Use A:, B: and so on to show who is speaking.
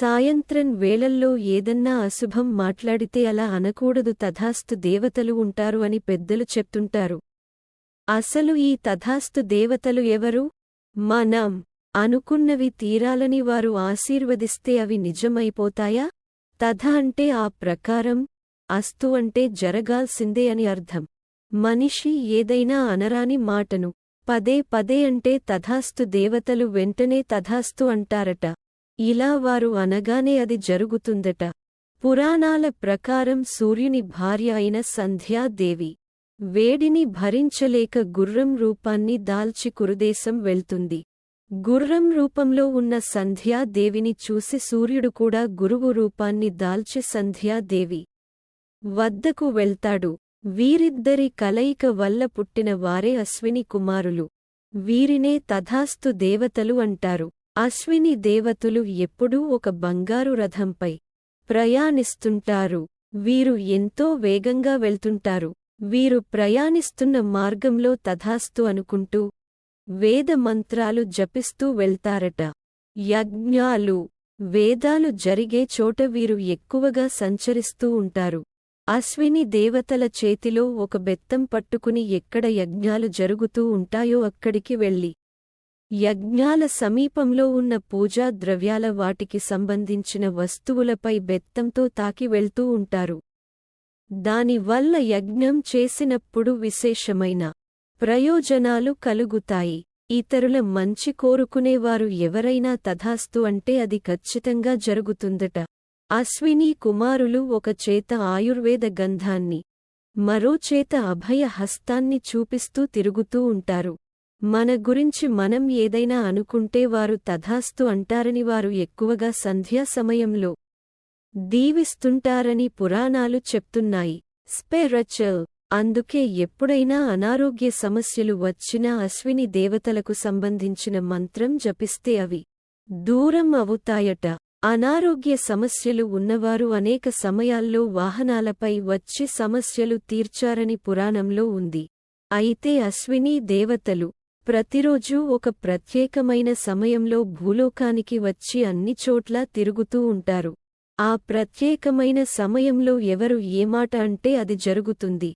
A: సాయంత్రం వేళల్లో ఏదన్నా అశుభం మాట్లాడితే అలా అనకూడదు తథాస్తు దేవతలు ఉంటారు అని పెద్దలు చెప్తుంటారు. అసలు ఈ తథాస్తు దేవతలు ఎవరు? మనం అనుకున్నవి తీరాలని వారు ఆశీర్వదిస్తే అవి నిజమైపోతాయా? తథ అంటే ఆ ప్రకారం అస్తు అంటే జరగాల్సిందే అని అర్థం. మనిషి ఏదైనా అనరాని మాటను పదే పదే అంటే తథాస్తు దేవతలు వెంటనే తథాస్తు అంటారట. ఇలా వారు అనగానే అది జరుగుతుందట. పురాణాల ప్రకారం సూర్యుని భార్య అయిన సంధ్యాదేవి వేడిని భరించలేక గుర్రం రూపాన్ని దాల్చి కురుదేశం వెళ్తుంది. గుర్రం రూపంలో ఉన్న సంధ్యాదేవిని చూసి సూర్యుడు కూడా గురువు రూపాన్ని దాల్చి సంధ్యాదేవి వద్దకు వెళ్తాడు. వీరిద్దరి కలయిక వల్ల పుట్టిన వారే అశ్విని కుమారులు. వీరినే తథాస్తు దేవతలు అంటారు. అశ్విని దేవతలు ఎప్పుడూ ఒక బంగారు రథంపై ప్రయాణిస్తుంటారు. వీరు ఎంతో వేగంగా వెళ్తుంటారు. వీరు ప్రయాణిస్తున్న మార్గంలో తథాస్తు అనుకుంటూ వేద మంత్రాలు జపిస్తూ వెళ్తారట. యజ్ఞాలు వేదాలు జరిగే చోట వీరు ఎక్కువగా సంచరిస్తూ ఉంటారు. అశ్విని దేవతల చేతిలో ఒక బెత్తం పట్టుకుని ఎక్కడ యజ్ఞాలు జరుగుతూ ఉంటాయో అక్కడికి వెళ్ళి యజ్ఞాల సమీపంలో ఉన్న పూజా ద్రవ్యాల వాటికి సంబంధించిన వస్తువులపై బెత్తంతో తాకి వెళ్తూ ఉంటారు. దానివల్ల యజ్ఞం చేసినప్పుడు విశేషమైన ప్రయోజనాలు కలుగుతాయి. ఇతరుల మంచి కోరుకునేవారు ఎవరైనా తథాస్తు అంటే అది ఖచ్చితంగా జరుగుతుందట. అశ్విని కుమారులు ఒక చేత ఆయుర్వేద గంధాన్ని మరో చేత అభయ హస్తాన్ని చూపిస్తూ తిరుగుతూ ఉంటారు. మన గురించి మనం ఏదైనా అనుకుంటే వారు తథాస్తు అంటారని వారు ఎక్కువగా సంధ్యా సమయంలో దీవిస్తుంటారని పురాణాలు చెప్తున్నాయి. స్పెరచల్ అందుకే ఎప్పుడైనా అనారోగ్య సమస్యలు వచ్చినా అశ్విని దేవతలకు సంబంధించిన మంత్రం జపిస్తే అవి దూరం అవుతాయట. అనారోగ్య సమస్యలు ఉన్నవారు అనేక సమయాల్లో వాహనాలపై వచ్చి సమస్యలు తీర్చారని పురాణంలో ఉంది. అయితే అశ్వినీ దేవతలు ప్రతిరోజూ ఒక ప్రత్యేకమైన సమయంలో భూలోకానికి వచ్చి అన్ని చోట్లా తిరుగుతూ ఉంటారు. ఆ ప్రత్యేకమైన సమయంలో ఎవరు ఏమాట అంటే అది జరుగుతుంది.